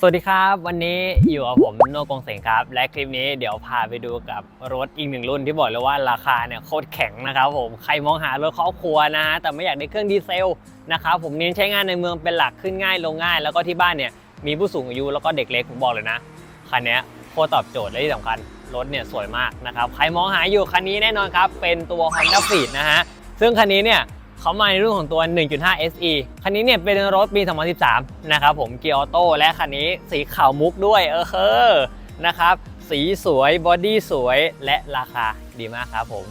สวัสดีครับ วันนี้อยู่กับผมโนกงเสงครับ และคลิปนี้เดี๋ยวพาไปดูกับรถอีกหนึ่งรุ่นที่บอกเลยว่าราคาเนี่ยโคตรแข็งนะครับผมใครมองหารถครอบครัวนะฮะแต่ไม่อยากได้เครื่องดีเซลนะครับผมเน้นใช้งานในเมืองเป็นหลักขึ้นง่ายลงง่าย แล้วก็ที่บ้านเนี่ยมีผู้สูงอายุแล้วก็เด็กเล็กผมบอกเลยนะคันนี้โคตรตอบโจทย์และที่สำคัญรถเนี่ยสวยมากนะครับใครมองหาอยู่คันนี้แน่นอนครับเป็นตัว Honda Fit นะฮะซึ่งคันนี้เนี่ย เขามาในรุ่นของตัว 1.5 SE คันนี้เนี่ยเป็นรถปี 2013 นะครับผมเกียร์ออโต้และคันนี้สีขาวมุกด้วย เออเฮอนะครับ สีสวยบอดี้สวยและราคาดีมากครับผม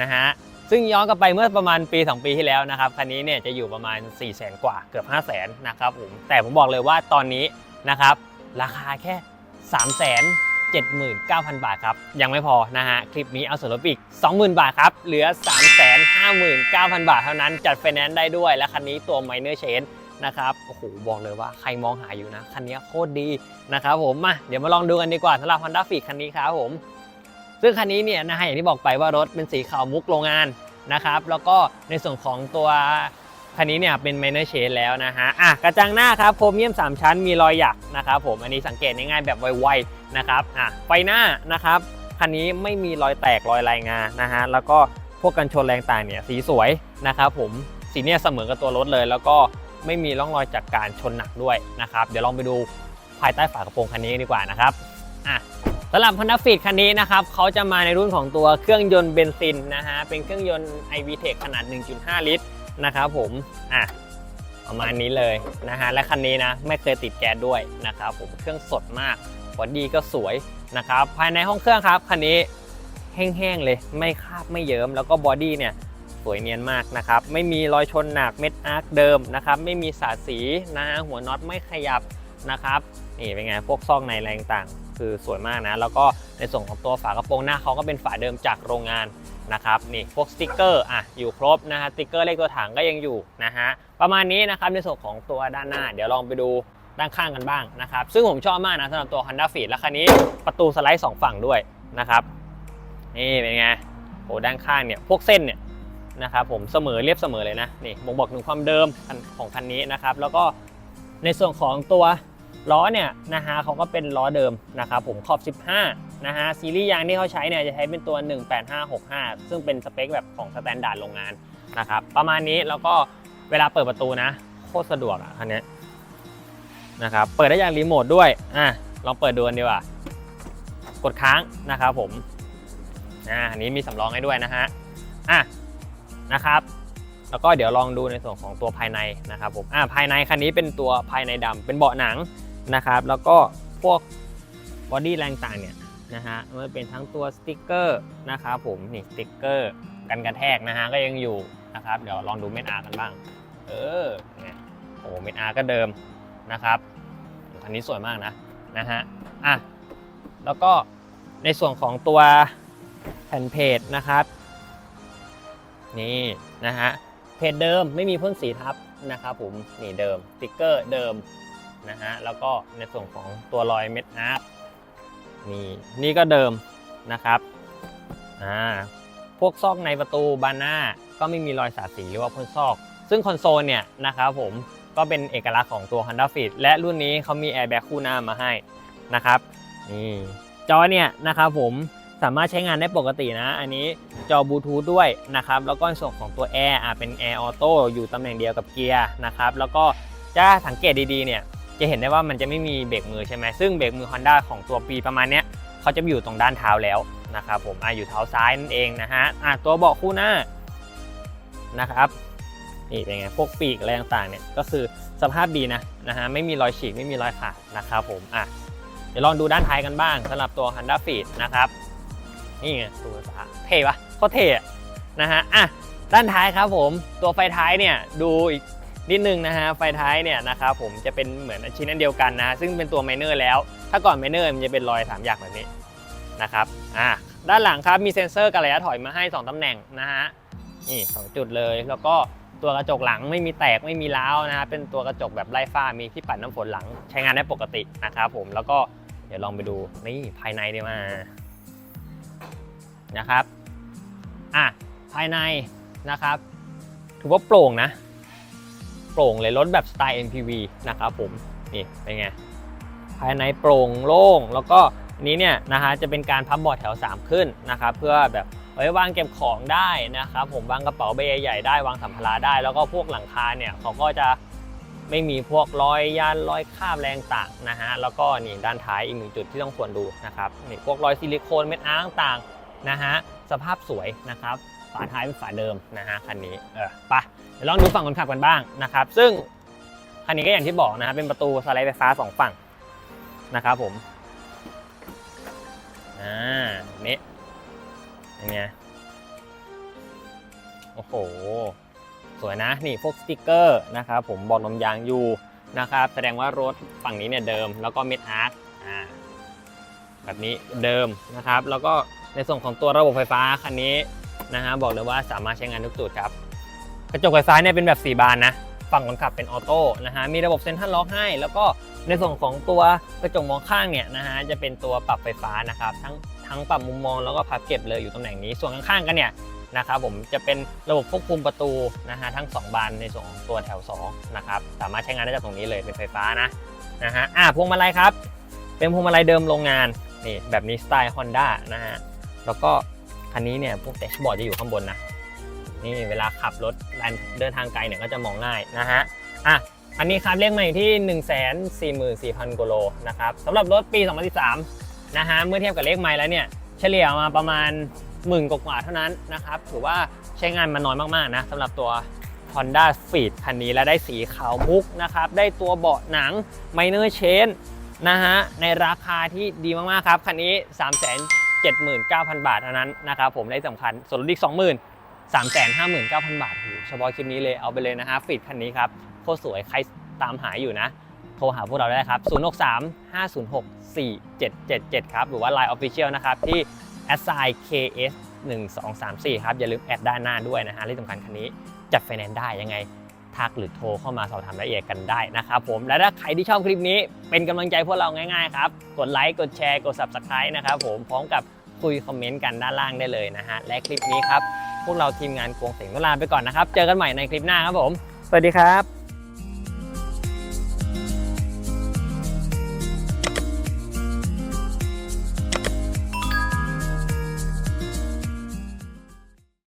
นะฮะซึ่งย้อนกลับไปเมื่อประมาณปี 2 ปีที่แล้วนะครับคันนี้เนี่ยจะอยู่ประมาณ 4 0 0 0 0 0กว่าเกือบ 5 0 0 0 0 0นะครับผมแต่ผมบอกเลยว่าตอนนี้นะครับราคาแค่ 3 0 0 0 0 79,000 บาทครับ ยังไม่พอนะฮะ คลิปนี้เอาส่วนลดอีก 20,000 บาทครับ เหลือ 359,000 บาทเท่านั้น จัดไฟแนนซ์ได้ด้วย และคันนี้ตัว Minor Change นะครับ โอ้โห บอกเลยว่าใครมองหาอยู่นะ คันนี้โคตรดีนะครับผม มา เดี๋ยวมาลองดูกันดีกว่าสำหรับ Honda Fit คันนี้ครับผม ซึ่งคันนี้เนี่ยนะฮะอย่างที่บอกไปว่ารถเป็นสีขาวมุกโรงงานนะครับ แล้วก็ในส่วนของตัว คันนี้เนี่ยเป็น minor change แล้วนะฮะอะกระจังหน้าครับโครเมียม 3 ชั้นมีรอยหยักนะครับผมอันนี้สังเกตง่ายๆแบบไวๆนะครับอะไฟหน้านะครับคันนี้ไม่มีรอยแตกรอยลายงานะฮะแล้วก็พวกกันชนแรงต่างเนี่ยสีสวยนะครับผมสีเนี่ยเสมอกับตัวรถเลย แล้วก็ไม่มีร่องรอยจากการชนหนักด้วยนะครับเดี๋ยวลองไปดูภายใต้ฝากระโปรงคันนี้ดีกว่านะครับอะสำหรับ Honda Fit คันนี้นะครับเขาจะมาในรุ่นของตัวเครื่องยนต์เบนซินนะฮะเป็นเครื่องยนต์ iVTEC ขนาด 1.5 ลิตร นะครับผมอะประมาณนี้เลยนะฮะและคันนี้นะไม่เคยติดแก๊สด้วยนะครับผมเครื่องสดมากบอดี้ก็สวยนะครับภายในห้องเครื่องครับคันนี้แห้งๆเลยไม่คาบไม่เยิ้มแล้วก็บอดี้เนี่ยสวยเนียนมากนะครับไม่มีรอยชนหนักเม็ดอาร์คเดิมนะครับไม่มีสาดสีนะฮะหัวน็อตไม่ขยับนะครับนี่เป็นไงพวกซอกในแรงต่างคือสวยมากนะแล้วก็ในส่วนของตัวฝากระโปรงหน้าเขาก็เป็นฝาเดิมจากโรงงาน นะครับนี่พวกสติกเกอร์อะอยู่ครบนะฮะสติกเกอร์เลขตัวถังก็ยังอยู่นะฮะประมาณนี้นะครับในส่วนของตัวด้านหน้า เดี๋ยวลองไปดูด้านข้างกันบ้างนะครับซึ่งผมชอบมากนะสำหรับตัว Honda Fit และคันนี้ประตูสไลด์สองฝั่งด้วยนะครับนี่เป็นไงโอ้ด้านข้างเนี่ยพวกเส้นเนี่ยนะครับผมเสมอเรียบเสมอเลยนะนี่บ่งบอกถึงความเดิมของคันนี้นะครับแล้วก็ในส่วนของตัว ล้อเนี่ยนะฮะเขาก็เป็นล้อเดิมนะครับผมขอบ 15 นะฮะซีรีส์ยางที่เขาใช้เนี่ยจะใช้เป็นตัว 18565 ซึ่งเป็นสเปคแบบของสแตนดาร์ดโรงงานนะครับประมาณนี้แล้วก็เวลาเปิดประตูนะโคตรสะดวกอะคันนี้นะครับเปิดได้อย่างรีโมทด้วยอะลองเปิดดูกันดีกว่ากดค้างนะครับผมอ่าอันนี้มีสำรองให้ด้วยนะฮะอะนะครับแล้วก็เดี๋ยวลองดูในส่วนของตัวภายในนะครับผมอ่าภายในคันนี้เป็นตัวภายในดำเป็นเบาะหนัง นะครับ แล้วก็พวกบอดี้แรงต่างเนี่ยนะฮะมันเป็นทั้งตัวสติกเกอร์นะครับผมนี่สติกเกอร์กันกระแทกนะฮะก็ยังอยู่นะครับ เดี๋ยวลองดูเม็ดอาร์กันบ้าง เออเนี่ยโอ้เม็ดอาร์ก็เดิมนะครับคันนี้สวยมากนะนะฮะอะแล้วก็ในส่วนของตัวแผ่นเพจนะครับนี่นะฮะเพจเดิมไม่มีพ่นสีทับนะครับผมนี่เดิมสติกเกอร์เดิม นะฮะแล้วก็ในส่วนของตัวรอยเม็ดอาร์ตนี่นี่ก็เดิมนะครับอ่าพวกซอกในประตูบานหน้าก็ไม่มีรอยสาดสีหรือว่าพ่นซอก ซึ่งคอนโซลเนี่ยนะครับผมก็เป็นเอกลักษณ์ของตัว Honda Fit และรุ่นนี้เขามีแอร์แบ็กคู่หน้ามาให้นะครับนี่จอเนี่ยนะครับผมสามารถใช้งานได้ปกตินะ อันนี้จอบลูทูธด้วยนะครับ แล้วก็ในส่วนของตัวแอร์เป็นแอร์ออโต้อยู่ตำแหน่งเดียวกับเกียร์นะครับ แล้วก็จะสังเกตดีๆเนี่ย จะเห็นได้ว่ามันจะไม่มีเบรกมือใช่ไหมซึ่งเบรกมือ Honda ของตัวปีประมาณเนี้ยเขาจะอยู่ตรงด้านเท้าแล้วนะครับผมออยู่เท้าซ้ายนั่นเองนะฮะะตัวเบาะคู่หน้านะครับนี่เป็นไงพวกปีกอะไรต่างๆเนี่ยก็คือสภาพดีนะนะฮะไม่มีรอยฉีกไม่มีรอยขาดนะครับผมอะเดี๋ยวลองดูด้านท้ายกันบ้างสำหรับตัว Honda Fit นะครับนี่ไงตัวสาเท่ปะโคตรเท่นะฮะอะด้านท้ายครับผมตัวไฟท้ายเนี่ยดูอีก นิดนึงนะฮะไฟท้ายเนี่ยนะครับผมจะเป็นเหมือนชิ้นอันเดียวกันนะซึ่งเป็นตัวไมเนอร์แล้ว ถ้าก่อนไมเนอร์มันจะเป็นรอยสามอย่างแบบนี้นะครับอะด้านหลังครับมีเซ็นเซอร์กับระยะถอยมาให้ 2 ตำแหน่งนะฮะนี่สองจุดเลยแล้วก็ตัวกระจกหลังไม่มีแตกไม่มีร้าวนะฮะเป็นตัวกระจกแบบไร้ฝ้ามีที่ปัดน้ำฝนหลังใช้งานได้ปกตินะครับผมแล้วก็เดี๋ยวลองไปดูนี่ภายในดีมานะครับอะภายในนะครับ ถือว่าโปร่งนะ โปร่งเลยรถแบบสไตล์ MPV นะครับผมนี่เป็นไงภายในโปร่งโล่งแล้วก็อันนี้เนี่ยนะฮะจะเป็นการพับเบาะแถว 3 ขึ้นนะครับเพื่อแบบไว้วางเก็บของได้นะครับผมวางกระเป๋าใบใหญ่ๆได้วางสัมภาระได้ แล้วก็พวกหลังคาเนี่ยเขาก็จะไม่มีพวกรอยยานรอยคราบแรงต่างนะฮะแล้วก็นี่ด้านท้ายอีกหนึ่งจุดที่ต้องควรดูนะครับนี่พวกรอยซิลิโคนเม็ดอาร์ต่างนะฮะสภาพสวยนะครับ ฝาท้ายเป็นฝาเดิมนะฮะคันนี้เออไปเดี๋ยวลองดูฝั่งคนขับกันบ้างนะครับ ซึ่งคันนี้ก็อย่างที่บอกนะฮะเป็นประตูสไลด์ไฟฟ้าสองฝั่งนะครับผมอ่านี่เป็นไงโอ้โห สวยนะนี่พวกสติกเกอร์นะครับผมบอกลมยางอยู่นะครับแสดงว่ารถฝั่งนี้เนี่ยเดิมแล้วก็เม็ดอาร์คอ่าแบบนี้เดิมนะครับ แล้วก็ในส่วนของตัวระบบไฟฟ้าคันนี้ นะฮะบอกเลยว่าสามารถใช้งานทุกจุดครับ กระจกไฟฟ้าเนี่ยเป็นแบบ 4 บานนะ ฝั่งคนขับเป็นออโต้นะฮะมีระบบเซ็นทรัลล็อกให้ แล้วก็ในส่วนของตัวกระจกมองข้างเนี่ยนะฮะจะเป็นตัวปรับไฟฟ้านะครับ ทั้งทั้งปรับมุมมองแล้วก็พับเก็บเลยอยู่ตำแหน่งนี้ส่วนข้างๆกันเนี่ยนะครับผมจะเป็นระบบควบคุมประตูนะฮะทั้ง 2 บานในส่วนของตัวแถว2นะครับสามารถใช้งานได้จากตรงนี้เลยเป็นไฟฟ้านะนะฮะอะพวงมาลัยครับ เป็นพวงมาลัยเดิมโรงงานนี่แบบนี้สไตล์ Honda นะฮะแล้วก็ คันนี้เนี่ยพวกแดชบอร์ดจะอยู่ข้างบนนะ นี่เวลาขับรถเดินทางไกลเนี่ยก็จะมองง่ายนะฮะ อะ อันนี้ครับเลขใหม่ที่ 1 4 4 0 0 0กิโลนะครับสำหรับรถปี 2013 นะฮะ เมื่อเทียบกับเลขใหม่แล้วเนี่ย เฉลี่ยมาประมาณหมื่นกว่าเท่านั้นนะครับ ถือว่าใช้งานมาน้อยมากๆนะสำหรับตัว Honda Fit คันนี้และได้สีขาวมุกนะครับ ได้ตัวเบาะหนัง Minor Chain นะฮะ ในราคาที่ดีมากๆครับ คันนี้ 79,000 บาทเท่านั้นนะครับผมได้สำคัญส่วนลดอีก 20,000 359,000 บาทโหเฉพาะคลิปนี้เลยเอาไปเลยนะฮะฟิตคันนี้ครับโคตรสวยใครตามหาอยู่นะ โทรหาพวกเราได้ครับ 063 506 4777 ครับหรือว่า Line Official นะครับที่ assign ks 1234 ครับอย่าลืมแอดด้านหน้าด้วยนะฮะที่สำคัญคันนี้จัดไฟแนนซ์ได้ยังไงทักหรือโทรเข้ามาสอบถามรายละเอียดกันได้นะครับผมและถ้าใครที่ชอบคลิปนี้เป็นกำลังใจพวกเราง่ายๆครับ กดไลค์กดแชร์กด Subscribe นะครับผมพร้อมกับ คุยคอมเมนต์กันด้านล่างได้เลยนะฮะ และคลิปนี้ครับ พวกเราทีมงานกวงเสียงก็ลาไปก่อนนะครับ เจอกันใหม่ในคลิปหน้าครับผม สวัสดีครับ